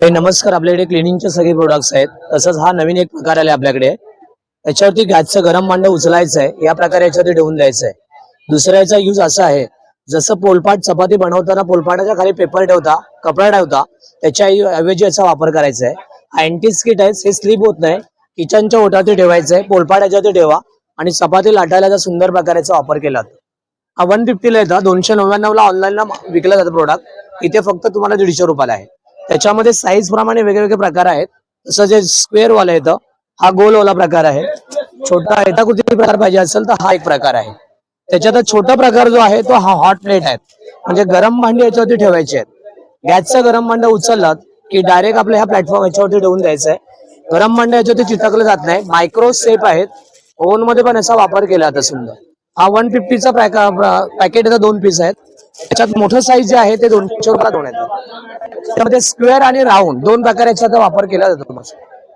हे नमस्कार आपल्याकडे क्लिनिंगचे सगळे प्रोडक्ट्स आहेत. तसंच हा नवीन एक प्रकार आला आपल्याकडे. याच्यावरती गॅसचं गरम मांड उचलायचं आहे. या प्रकारे याच्यावरती ठेवून द्यायचं आहे दुसरा याचा यूज असा आहे. जसं पोलपाट चपाती बनवताना पोलपाटाच्या खाली पेपर ठेवता कपडा ठेवता त्याच्या ऐवजी याचा वापर करायचा आहे अँटी स्किट आहे. हे स्लिप होत नाही. किचनच्या ओटावरती ठेवायचं आहे पोलपाट याच्यावरती ठेवा. आणि चपाती लाटायला याचा सुंदर प्रकाराचा वापर केला जातो हा वन फिफ्टीला येतं दोनशे नव्याण्णवला ऑनलाईनला विकला जातं प्रोडक्ट इथे फक्त तुम्हाला दीडशे रुपयाला आहे. त्याच्यामध्ये साईज प्रमाणे वेगवेगळे प्रकार आहेत. जसं जे स्क्वेअर वाला येतं हा गोल वाला प्रकार आहे. छोटा कुठे प्रकार पाहिजे असेल तर हा एक प्रकार आहे. त्याच्यात छोटा प्रकार जो आहे तो हा हॉट प्लेट आहे. म्हणजे गरम भांडी याच्यावरती ठेवायचे आहेत. गॅसचं गरम भांडं उचललं की डायरेक्ट आपल्या ह्या प्लॅटफॉर्म याच्यावरती ठेवून द्यायचं आहे. गरम भांडं याच्यावरती चिटकलं जात नाही. मायक्रोसेप आहेत. ओव्हनमध्ये पण याचा वापर केला जातो सुंदर हा वन फिफ्टीचा पॅकेट दोन पीस आहेत. त्याच्यात मोठं साईज जे आहे ते दोनशे रुपयाला दोन आहेत. त्यामध्ये स्क्वेअर आणि राऊंड दोन प्रकारे याचा वापर केला जातो.